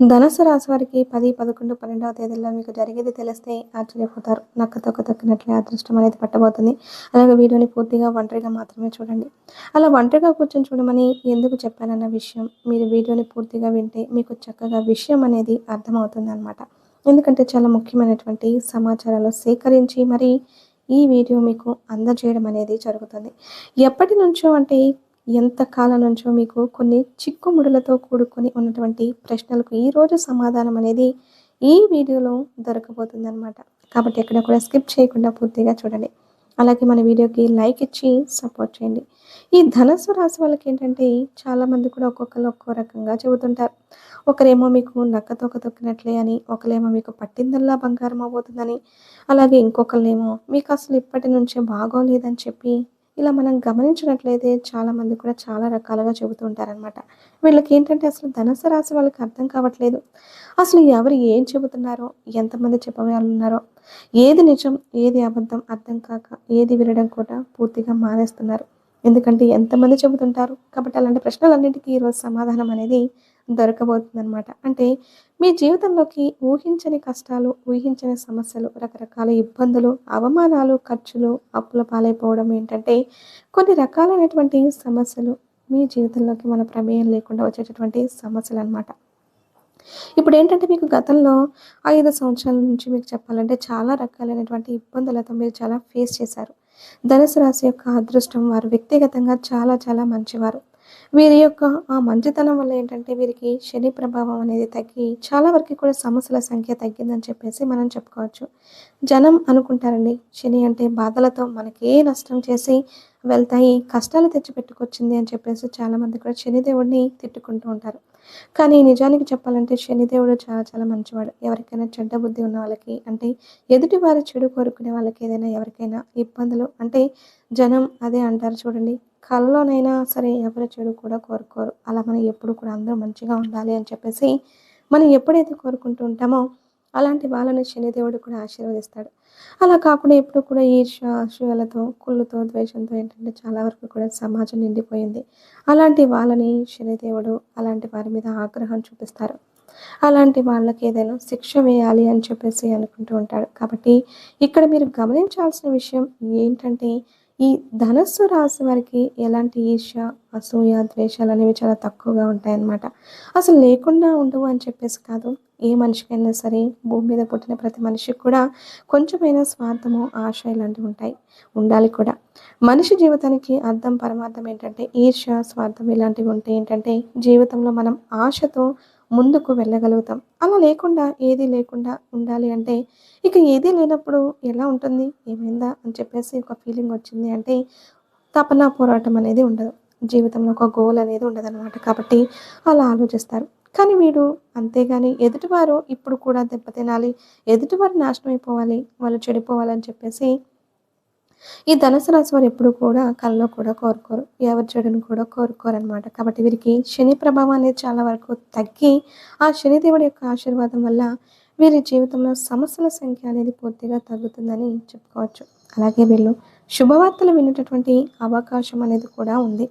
ధనుసు రాశి వారికి పది పదకొండు పన్నెండవ తేదీల్లో మీకు జరిగేది తెలిస్తే ఆశ్చర్యపోతారు. నక్క తొక్క తొక్కినట్లే అదృష్టం అనేది పట్టబోతుంది. అలాగే వీడియోని పూర్తిగా ఒంటరిగా మాత్రమే చూడండి. అలా ఒంటరిగా కూర్చొని చూడమని ఎందుకు చెప్పానన్న విషయం మీరు వీడియోని పూర్తిగా వింటే మీకు చక్కగా విషయం అనేది అర్థమవుతుంది అనమాట ఎందుకంటే చాలా ముఖ్యమైనటువంటి సమాచారాలు సేకరించి మరి ఈ వీడియో మీకు అందజేయడం అనేది జరుగుతుంది. ఎప్పటి నుంచో అంటే ఎంత కాలం నుంచో మీకు కొన్ని చిక్కుముడులతో కూడుకొని ఉన్నటువంటి ప్రశ్నలకు ఈరోజు సమాధానం అనేది ఈ వీడియోలో దొరకబోతుంది అనమాట కాబట్టి ఎక్కడ కూడా స్కిప్ చేయకుండా పూర్తిగా చూడండి. అలాగే మన వీడియోకి లైక్ ఇచ్చి సపోర్ట్ చేయండి. ఈ ధనస్సు రాశి వాళ్ళకి ఏంటంటే చాలామంది కూడా ఒక్కొక్కరు ఒక్కో రకంగా చెబుతుంటారు. ఒకరేమో మీకు నక్క తొక్క తొక్కినట్లే అని ఒకరేమో మీకు పట్టిందల్లా బంగారం అవుతుందని అలాగే ఇంకొకళ్ళేమో మీకు అసలు ఇప్పటి నుంచే బాగోలేదని చెప్పి ఇలా మనం గమనించినట్లయితే చాలామంది కూడా చాలా రకాలుగా చెబుతూ ఉంటారనమాట వీళ్ళకి ఏంటంటే అసలు ధనుసు రాశి వాళ్ళకి అర్థం కావట్లేదు. అసలు ఎవరు ఏం చెబుతున్నారో ఎంతమంది చెప్పగలున్నారో ఉన్నారో ఏది నిజం ఏది అబద్ధం అర్థం కాక ఏది వినడం కూడా పూర్తిగా మానేస్తున్నారు. ఎందుకంటే ఎంతమంది చెబుతుంటారు? కాబట్టి అలాంటి ప్రశ్నలన్నింటికీ ఈరోజు సమాధానం అనేది దొరకబోతుందన్నమాట. అంటే మీ జీవితంలోకి ఊహించని కష్టాలు ఊహించని సమస్యలు రకరకాల ఇబ్బందులు అవమానాలు ఖర్చులు అప్పుల పాలైపోవడం ఏంటంటే కొన్ని రకాలైనటువంటి సమస్యలు మీ జీవితంలోకి మన ప్రమేయం లేకుండా వచ్చేటటువంటి సమస్యలు అనమాట ఇప్పుడు ఏంటంటే మీకు గతంలో ఐదు సంవత్సరాల నుంచి మీకు చెప్పాలంటే చాలా రకాలైనటువంటి ఇబ్బందులతో మీరు చాలా ఫేస్ చేశారు. ధనుసు రాశి యొక్క అదృష్టం వారు వ్యక్తిగతంగా చాలా చాలా మంచివారు. వీరి యొక్క ఆ మంచితనం వల్ల ఏంటంటే వీరికి శని ప్రభావం అనేది తగ్గి చాలా వరకు కూడా సమస్యల సంఖ్య తగ్గిందని చెప్పేసి మనం చెప్పుకోవచ్చు. జనం అనుకుంటారండి శని అంటే బాధలతో మనకే నష్టం చేసి వెళ్తాయి కష్టాలు తెచ్చిపెట్టుకొచ్చింది అని చెప్పేసి చాలామంది కూడా శనిదేవుడిని తిట్టుకుంటూ ఉంటారు. కానీ నిజానికి చెప్పాలంటే శనిదేవుడు చాలా చాలా మంచివాడు. ఎవరికైనా చెడ్డ బుద్ధి ఉన్న వాళ్ళకి అంటే ఎదుటి వారి చెడు కోరుకునే వాళ్ళకి ఏదైనా ఎవరికైనా ఇబ్బందులు అంటే జనం అదే అంటారు చూడండి కళ్ళలోనైనా సరే ఎవరి చెడు కూడా కోరుకోరు. అలా మనం ఎప్పుడు కూడా అందరూ మంచిగా ఉండాలి అని చెప్పేసి మనం ఎప్పుడైతే కోరుకుంటూ ఉంటామో అలాంటి వాళ్ళని శనిదేవుడు కూడా ఆశీర్వదిస్తాడు. అలా కాకుండా ఎప్పుడు కూడా ఈర్ష అసూయలతో కుళ్ళుతో ద్వేషంతో ఏంటంటే చాలా వరకు కూడా సమాజం నిండిపోయింది. అలాంటి వాళ్ళని శనిదేవుడు అలాంటి వారి మీద ఆగ్రహం చూపిస్తారు. అలాంటి వాళ్ళకి ఏదైనా శిక్ష వేయాలి అని చెప్పేసి అనుకుంటూ ఉంటాడు. కాబట్టి ఇక్కడ మీరు గమనించాల్సిన విషయం ఏంటంటే ఈ ధనస్సు రాశి వారికి ఎలాంటి ఈర్ష అసూయ ద్వేషాలు అనేవి చాలా తక్కువగా ఉంటాయన్నమాట. అసలు లేకుండా ఉండవు అని చెప్పేసి కాదు. ఏ మనిషికైనా సరే భూమి మీద పుట్టిన ప్రతి మనిషికి కూడా కొంచెమైనా స్వార్థము ఆశ ఇలాంటివి ఉంటాయి. ఉండాలి కూడా. మనిషి జీవితానికి అర్థం పరమార్థం ఏంటంటే ఈర్ష స్వార్థం ఇలాంటివి ఉంటే ఏంటంటే జీవితంలో మనం ఆశతో ముందుకు వెళ్ళగలుగుతాం. అలా లేకుండా ఏది లేకుండా ఉండాలి అంటే ఇక ఏది లేనప్పుడు ఎలా ఉంటుంది? ఏమైందా? అని చెప్పేసి ఒక ఫీలింగ్ వచ్చింది అంటే తపన పోరాటం అనేది ఉండదు. జీవితంలో ఒక గోల్ అనేది ఉండదన్నమాట. కాబట్టి అలా ఆలోచిస్తారు. కానీ వీడు అంతేగాని ఎదుటివారు ఇప్పుడు కూడా దెబ్బతినాలి ఎదుటివారు నాశనం అయిపోవాలి వాళ్ళు చెడిపోవాలని చెప్పేసి ఈ ధనుసు రాశి వారు ఎప్పుడు కూడా కళ్ళలో కూడా కోరుకోరు. ఎవరి చెడును కూడా కోరుకోరు అనమాట కాబట్టి వీరికి శని ప్రభావం అనేది చాలా వరకు తగ్గి ఆ శనిదేవుడి యొక్క ఆశీర్వాదం వల్ల వీరి జీవితంలో సమస్యల సంఖ్య అనేది పూర్తిగా తగ్గుతుందని చెప్పుకోవచ్చు. అలాగే వీళ్ళు శుభవార్తలు వినేటటువంటి అవకాశం అనేది కూడా ఉంది.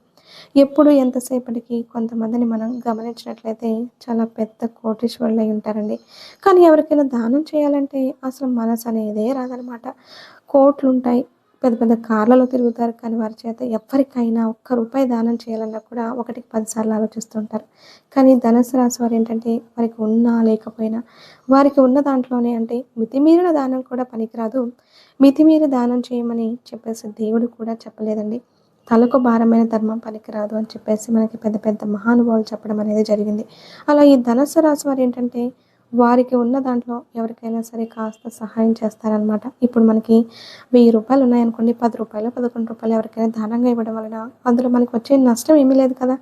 ఎప్పుడు ఎంతసేపటికి కొంతమందిని మనం గమనించినట్లయితే చాలా పెద్ద కోటీశ్వరులు అయి ఉంటారండి. కానీ ఎవరికైనా దానం చేయాలంటే అసలు మనసు అనేదే రాదనమాట కోట్లు ఉంటాయి పెద్ద పెద్ద కార్లలో తిరుగుతారు. కానీ వారి చేత ఎవరికైనా ఒక్క రూపాయి దానం చేయాలన్నా కూడా ఒకటికి పదిసార్లు ఆలోచిస్తుంటారు కానీ ధనుసు రాశి వారు ఏంటంటే వారికి ఉన్నా లేకపోయినా వారికి ఉన్న దాంట్లోనే అంటే మితిమీరిన దానం కూడా పనికిరాదు. మితిమీరి దానం చేయమని చెప్పేసి దేవుడు కూడా చెప్పలేదండి. తలకు భారమైన ధర్మం పనికిరాదు అని చెప్పేసి మనకి పెద్ద పెద్ద మహానుభావులు చెప్పడం అనేది జరిగింది. అలా ఈ ధనుసు రాశి వారు ఏంటంటే వారికి ఉన్న దాంట్లో ఎవరికైనా సరే కాస్త సహాయం చేస్తారనమాట ఇప్పుడు మనకి వెయ్యి రూపాయలు ఉన్నాయనుకోండి పది రూపాయలు పదకొండు రూపాయలు ఎవరికైనా దానంగా ఇవ్వడం వలన అందులో మనకి వచ్చే నష్టం ఏమీ లేదు కదా.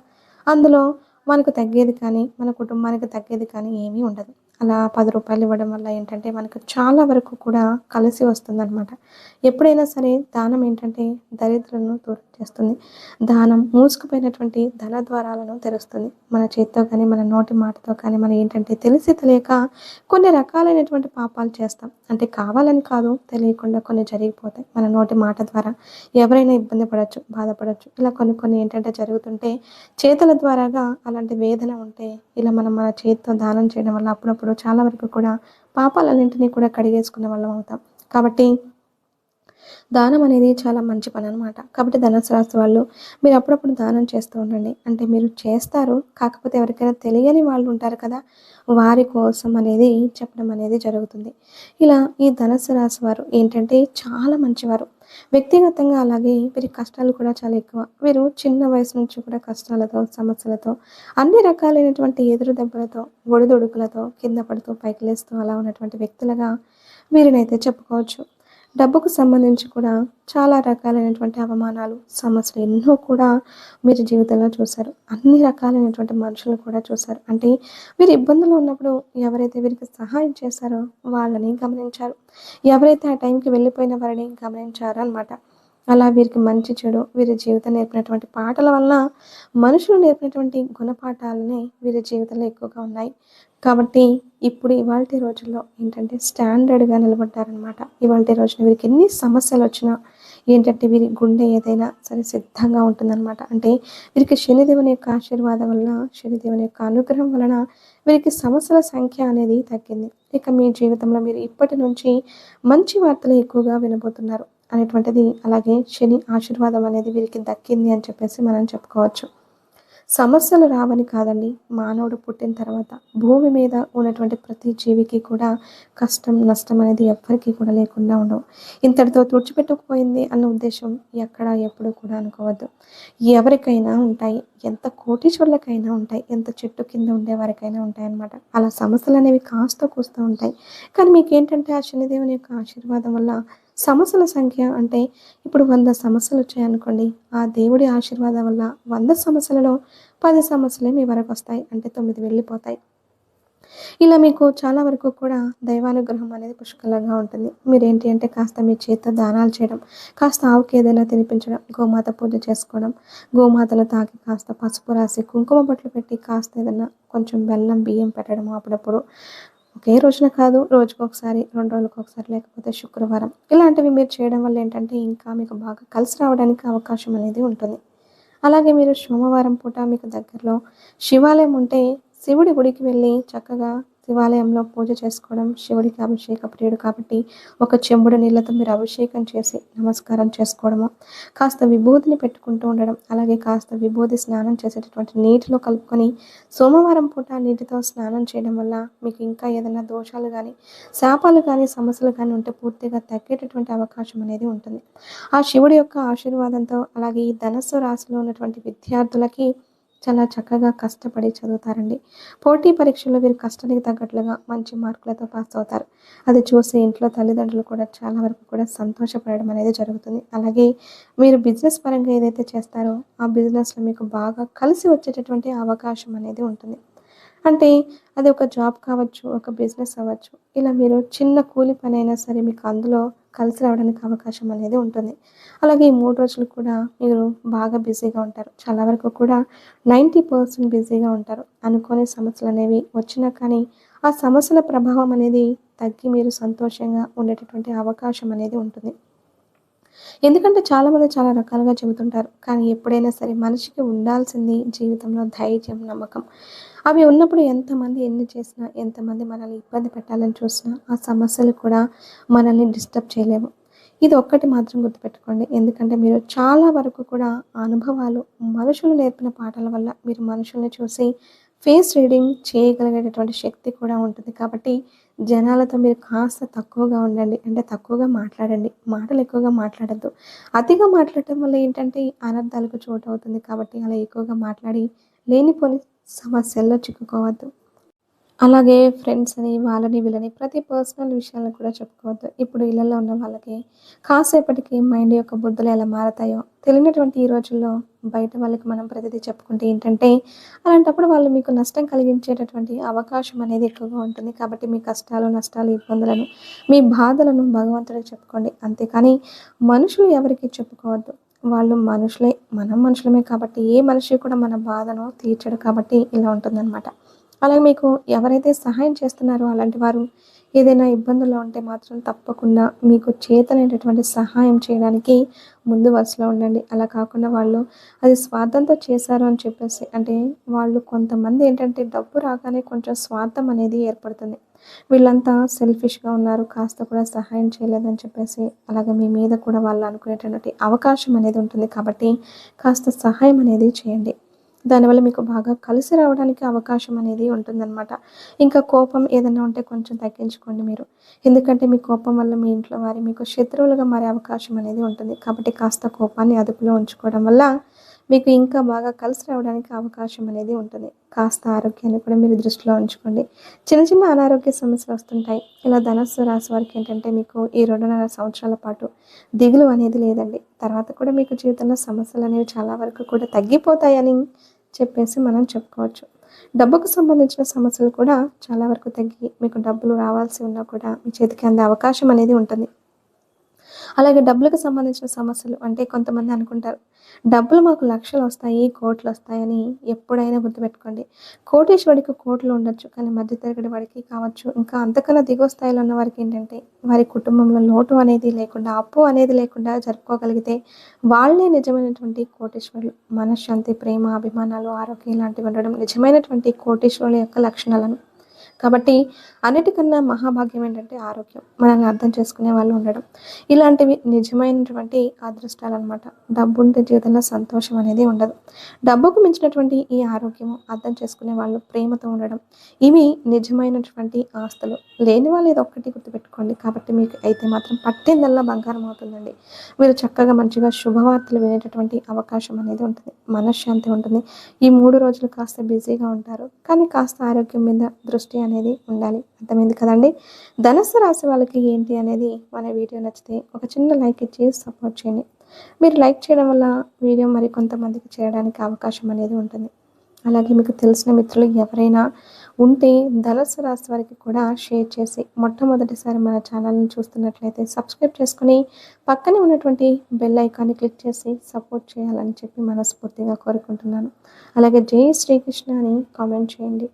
అందులో మనకు తగ్గేది కానీ మన కుటుంబానికి తగ్గేది కానీ ఏమీ ఉండదు. అలా పది రూపాయలు ఇవ్వడం వల్ల ఏంటంటే మనకు చాలా వరకు కూడా కలిసి వస్తుందన్నమాట. ఎప్పుడైనా సరే దానం ఏంటంటే దరిద్రను దూరం చేస్తుంది. దానం మూసుకుపోయినటువంటి ధన ద్వారాలను తెరుస్తుంది. మన చేతితో కానీ మన నోటి మాటతో కానీ మనం ఏంటంటే తెలిసి తెలియక కొన్ని రకాలైనటువంటి పాపాలు చేస్తాం. అంటే కావాలని కాదు తెలియకుండా కొన్ని జరిగిపోతాయి. మన నోటి మాట ద్వారా ఎవరైనా ఇబ్బంది పడవచ్చు బాధపడవచ్చు ఇలా కొన్ని కొన్ని ఏంటంటే జరుగుతుంటే చేతుల ద్వారాగా అలాంటి వేదన ఉంటే ఇలా మనం మన చేతితో దానం చేయడం వల్ల అప్పుడప్పుడు చాలా వరకు కూడా పాపాలన్నింటినీ కూడా కడిగేసుకున్న వాళ్ళం అవుతాం. కాబట్టి దానం అనేది చాలా మంచి పని అనమాట కాబట్టి ధనుసు రాశి వాళ్ళు మీరు అప్పుడప్పుడు దానం చేస్తూ ఉండండి. అంటే మీరు చేస్తారు. కాకపోతే ఎవరికైనా తెలియని వాళ్ళు ఉంటారు కదా వారి కోసం అనేది చెప్పడం అనేది జరుగుతుంది. ఇలా ఈ ధనుసు రాశి వారు ఏంటంటే చాలా మంచివారు. వ్యక్తిగతంగా అలాగే వీరి కష్టాలు కూడా చాలా ఎక్కువ. వీరు చిన్న వయసు నుంచి కూడా కష్టాలతో సమస్యలతో అన్ని రకాలైనటువంటి ఎదురు దెబ్బలతో ఒడిదొడుకులతో కింద పడుతూ పైకి లేస్తూ అలా ఉన్నటువంటి వ్యక్తులుగా వీరినైతే చెప్పుకోవచ్చు. డబ్బుకు సంబంధించి కూడా చాలా రకాలైనటువంటి అవమానాలు సమస్యలు ఎన్నో కూడా మీరు జీవితంలో చూశారు. అన్ని రకాలైనటువంటి మనుషులు కూడా చూశారు. అంటే వీరు ఇబ్బందులు ఉన్నప్పుడు ఎవరైతే వీరికి సహాయం చేశారో వాళ్ళని గమనించారు. ఎవరైతే ఆ టైంకి వెళ్ళిపోయిన వారిని గమనించారు అనమాట అలా వీరికి మంచి చెడు వీరి జీవితం నేర్పినటువంటి పాటల వల్ల మనుషులు నేర్పినటువంటి గుణపాఠాలనే వీరి జీవితంలో ఎక్కువగా ఉన్నాయి. కాబట్టి ఇప్పుడు ఇవాళ రోజుల్లో ఏంటంటే స్టాండర్డ్గా నిలబడ్డారనమాట ఇవాళ రోజున వీరికి ఎన్ని సమస్యలు వచ్చినా ఏంటంటే వీరి గుండె ఏదైనా సరే సిద్ధంగా ఉంటుందన్నమాట. అంటే వీరికి శనిదేవుని యొక్క ఆశీర్వాదం వలన శనిదేవుని యొక్క అనుగ్రహం వలన వీరికి సమస్యల సంఖ్య అనేది తగ్గింది. ఇక మీ జీవితంలో మీరు ఇప్పటి నుంచి మంచి వార్తలు ఎక్కువగా వినబోతున్నారు అనేటువంటిది అలాగే శని ఆశీర్వాదం అనేది వీరికి దక్కింది అని చెప్పేసి మనం చెప్పుకోవచ్చు. సమస్యలు రావని కాదండి. మానవుడు పుట్టిన తర్వాత భూమి మీద ఉన్నటువంటి ప్రతి జీవికి కూడా కష్టం నష్టం అనేది ఎవ్వరికీ కూడా లేకుండా ఉండవు. ఇంతటితో తుడిచిపెట్టుకుపోయింది అన్న ఉద్దేశం ఎక్కడ ఎప్పుడు కూడా అనుకోవద్దు. ఎవరికైనా ఉంటాయి. ఎంత కోటీశ్వర్లకైనా ఉంటాయి. ఎంత చెట్టు కింద ఉండే వారికైనా ఉంటాయి అన్నమాట అలా సమస్యలు అనేవి కాస్త కూస్తూ ఉంటాయి. కానీ మీకు ఏంటంటే ఆ శనిదేవుని యొక్క ఆశీర్వాదం వల్ల సమస్యల సంఖ్య అంటే ఇప్పుడు వంద సమస్యలు వచ్చాయనుకోండి ఆ దేవుడి ఆశీర్వాదం వల్ల వంద సమస్యలలో పది సమస్యలే మీ వరకు వస్తాయి అంటే తొమ్మిది వెళ్ళిపోతాయి. ఇలా మీకు చాలా వరకు కూడా దైవానుగ్రహం అనేది పుష్కలంగా ఉంటుంది. మీరేంటి అంటే కాస్త మీ చేత దానాలు చేయడం కాస్త ఆవుకి ఏదైనా తినిపించడం గోమాత పూజ చేసుకోవడం గోమాతను తాకి కాస్త పసుపు రాసి కుంకుమ బొట్లు పెట్టి కాస్త ఏదైనా కొంచెం బెల్లం బియ్యం పెట్టడం అప్పుడప్పుడు ఒకే రోజున కాదు రోజుకు ఒకసారి రెండు రోజులకు ఒకసారి లేకపోతే శుక్రవారం. ఇలాంటివి మీరు చేయడం వల్ల ఏంటంటే ఇంకా మీకు బాగా కలిసి రావడానికి అవకాశం అనేది ఉంటుంది. అలాగే మీరు సోమవారం పూట మీకు దగ్గరలో శివాలయం ఉంటే శివుడి గుడికి వెళ్ళి చక్కగా శివాలయంలో పూజ చేసుకోవడం శివుడికి అభిషేక ప్రియుడు కాబట్టి ఒక చెంబుడు నీళ్ళతో మీరు అభిషేకం చేసి నమస్కారం చేసుకోవడము కాస్త విభూతిని పెట్టుకుంటూ ఉండడం అలాగే కాస్త విభూతి స్నానం చేసేటటువంటి నీటిలో కలుపుకొని సోమవారం పూట నీటితో స్నానం చేయడం వల్ల మీకు ఇంకా ఏదైనా దోషాలు కానీ శాపాలు కానీ సమస్యలు కానీ ఉంటే పూర్తిగా తగ్గేటటువంటి అవకాశం అనేది ఉంటుంది. ఆ శివుడి యొక్క ఆశీర్వాదంతో అలాగే ఈ ధనస్సు రాశిలో ఉన్నటువంటి విద్యార్థులకి చాలా చక్కగా కష్టపడి చదువుతారండి. పోటీ పరీక్షల్లో వీరు కష్టానికి తగ్గట్లుగా మంచి మార్కులతో పాస్ అవుతారు. అది చూసి ఇంట్లో తల్లిదండ్రులు కూడా చాలా వరకు కూడా సంతోషపడడం అనేది జరుగుతుంది. అలాగే మీరు బిజినెస్ పరంగా ఏదైతే చేస్తారో ఆ బిజినెస్లో మీకు బాగా కలిసి వచ్చేటటువంటి అవకాశం అనేది ఉంటుంది. అంటే అది ఒక జాబ్ కావచ్చు ఒక బిజినెస్ అవ్వచ్చు. ఇలా మీరు చిన్న కూలి పని అయినా సరే మీకు అందులో కలిసి రావడానికి అవకాశం అనేది ఉంటుంది. అలాగే ఈ మూడు రోజులు కూడా మీరు బాగా బిజీగా ఉంటారు. చాలా వరకు కూడా నైంటీ పర్సెంట్ బిజీగా ఉంటారు. అనుకోని సమస్యలు అనేవి వచ్చినా కానీ ఆ సమస్యల ప్రభావం అనేది తగ్గి మీరు సంతోషంగా ఉండేటటువంటి అవకాశం అనేది ఉంటుంది. ఎందుకంటే చాలామంది చాలా రకాలుగా చెబుతుంటారు. కానీ ఎప్పుడైనా సరే మనిషికి ఉండాల్సింది జీవితంలో ధైర్యం నమ్మకం. అవి ఉన్నప్పుడు ఎంతమంది ఎన్ని చేసినా ఎంతమంది మనల్ని ఇబ్బంది పెట్టాలని చూసినా ఆ సమస్యలు కూడా మనల్ని డిస్టర్బ్ చేయలేవు. ఇది ఒక్కటి మాత్రం గుర్తుపెట్టుకోండి. ఎందుకంటే మీరు చాలా వరకు కూడా అనుభవాలు మనుషులు నేర్పిన పాటల వల్ల మీరు మనుషుల్ని చూసి ఫేస్ రీడింగ్ చేయగలిగేటటువంటి శక్తి కూడా ఉంటుంది. కాబట్టి జనాలతో మీరు కాస్త తక్కువగా ఉండండి. అంటే తక్కువగా మాట్లాడండి. మాటలు ఎక్కువగా మాట్లాడద్దు. అతిగా మాట్లాడటం వల్ల ఏంటంటే అనర్థాలకు చోటు అవుతుంది. కాబట్టి అలా ఎక్కువగా మాట్లాడి లేనిపోని సమస్యల్లో చిక్కుకోవద్దు. అలాగే ఫ్రెండ్స్ అని వాళ్ళని వీళ్ళని ప్రతి పర్సనల్ విషయాలను కూడా చెప్పుకోవద్దు. ఇప్పుడు ఇళ్ళల్లో ఉన్న వాళ్ళకి కాసేపటికి మైండ్ యొక్క బుద్ధులు ఎలా మారతాయో తెలియనటువంటి ఈ రోజుల్లో బయట వాళ్ళకి మనం ప్రతిదీ చెప్పుకుంటే ఏంటంటే అలాంటప్పుడు వాళ్ళు మీకు నష్టం కలిగించేటటువంటి అవకాశం అనేది ఎక్కువగా ఉంటుంది. కాబట్టి మీ కష్టాలు నష్టాలు ఇబ్బందులను మీ బాధలను భగవంతుడికి చెప్పుకోండి. అంతేకాని మనుషులు ఎవరికి చెప్పుకోవద్దు. వాళ్ళు మనుషులే మనం మనుషులమే కాబట్టి ఏ మనిషి కూడా మన బాధను తీర్చడు కాబట్టి ఇలా ఉంటుందన్నమాట. అలాగే మీకు ఎవరైతే సహాయం చేస్తున్నారో అలాంటి వారు ఏదైనా ఇబ్బందులు ఉంటే మాత్రం తప్పకుండా మీకు చేతనైనటువంటి సహాయం చేయడానికి ముందు వరుసలో ఉండండి. అలా కాకుండా వాళ్ళు అది స్వార్థంతో చేశారు అని చెప్పేసి అంటే వాళ్ళు కొంతమంది ఏంటంటే డబ్బు రాగానే కొంచెం స్వార్థం అనేది ఏర్పడుతుంది. వీళ్ళంతా సెల్ఫిష్గా ఉన్నారు కాస్త కూడా సహాయం చేయలేదని చెప్పేసి అలాగే మీ మీద కూడా వాళ్ళు అనుకునేటటువంటి అవకాశం అనేది ఉంటుంది కాబట్టి కాస్త సహాయం అనేది చేయండి. దానివల్ల మీకు బాగా కలిసి రావడానికి అవకాశం అనేది ఉంటుందన్నమాట. ఇంకా కోపం ఏదైనా ఉంటే కొంచెం తగ్గించుకోండి మీరు. ఎందుకంటే మీ కోపం వల్ల మీ ఇంట్లో వారి మీకు శత్రువులుగా మారే అవకాశం అనేది ఉంటుంది. కాబట్టి కాస్త కోపాన్ని అదుపులో ఉంచుకోవడం వల్ల మీకు ఇంకా బాగా కలిసి రావడానికి అవకాశం అనేది ఉంటుంది. కాస్త ఆరోగ్యాన్ని కూడా మీరు దృష్టిలో ఉంచుకోండి. చిన్న చిన్న అనారోగ్య సమస్యలు వస్తుంటాయి. ఇలా ధనస్సు రాశి వారికి ఏంటంటే మీకు ఈ రెండున్నర సంవత్సరాల పాటు దిగులు అనేది లేదండి. తర్వాత కూడా మీకు జీవితంలో సమస్యలు అనేవి చాలా వరకు కూడా తగ్గిపోతాయని చెప్పేసి మనం చెప్పుకోవచ్చు. డబ్బుకు సంబంధించిన సమస్యలు కూడా చాలా వరకు తగ్గి మీకు డబ్బులు రావాల్సి ఉన్నా కూడా మీ చేతికి అందే అవకాశం అనేది ఉంటుంది. అలాగే డబ్బులకు సంబంధించిన సమస్యలు అంటే కొంతమంది అనుకుంటారు. డబ్బులు మాకు లక్షలు వస్తాయి కోట్లు వస్తాయని ఎప్పుడైనా గుర్తుపెట్టుకోండి. కోటేశ్వడికి కోట్లు ఉండొచ్చు కానీ మధ్యతరగతి వాడికి కావచ్చు. ఇంకా అంతకన్నా దిగువ స్థాయిలో ఉన్న వారికి ఏంటంటే వారి కుటుంబంలో లోటు అనేది లేకుండా అప్పు అనేది లేకుండా జరుపుకోగలిగితే వాళ్ళే నిజమైనటువంటి కోటేశ్వరులు. మనశ్శాంతి ప్రేమ అభిమానాలు ఆరోగ్యం ఇలాంటివి ఉండడం నిజమైనటువంటి కోటేశ్వరుల యొక్క లక్షణాలను. కాబట్టి అన్నిటికన్నా మహాభాగ్యం ఏంటంటే ఆరోగ్యం. మనల్ని అర్థం చేసుకునే వాళ్ళు ఉండడం. ఇలాంటివి నిజమైనటువంటి అదృష్టాలు అనమాట డబ్బు ఉంటే జీవితంలో సంతోషం అనేది ఉండదు. డబ్బుకు మించినటువంటి ఈ ఆరోగ్యము అర్థం చేసుకునే వాళ్ళు ప్రేమతో ఉండడం ఇవి నిజమైనటువంటి ఆస్తులు. లేని వాళ్ళు ఇది ఒక్కటి గుర్తుపెట్టుకోండి. కాబట్టి మీకు అయితే మాత్రం పట్టిందల్లా బంగారం అవుతుందండి. మీరు చక్కగా మంచిగా శుభవార్తలు వినేటటువంటి అవకాశం అనేది ఉంటుంది. మనశ్శాంతి ఉంటుంది. ఈ మూడు రోజులు కాస్త బిజీగా ఉంటారు. కానీ కాస్త ఆరోగ్యం మీద దృష్టి అనేది ఉండాలి. అర్థమైంది కదండి? ధనస్సు రాశి వాళ్ళకి ఏంటి అనేది మన వీడియో నచ్చితే ఒక చిన్న లైక్ ఇచ్చి సపోర్ట్ చేయండి. మీరు లైక్ చేయడం వల్ల వీడియో మరి కొంతమందికి చేయడానికి అవకాశం అనేది ఉంటుంది. అలాగే మీకు తెలిసిన మిత్రులు ఎవరైనా ఉంటే ధనస్సు రాశి వారికి కూడా షేర్ చేసి మొట్టమొదటిసారి మన ఛానల్ని చూస్తున్నట్లయితే సబ్స్క్రైబ్ చేసుకుని పక్కనే ఉన్నటువంటి బెల్ ఐకాన్ని క్లిక్ చేసి సపోర్ట్ చేయాలని చెప్పి మనస్ఫూర్తిగా కోరుకుంటున్నాను. అలాగే జై శ్రీకృష్ణ అని కామెంట్ చేయండి.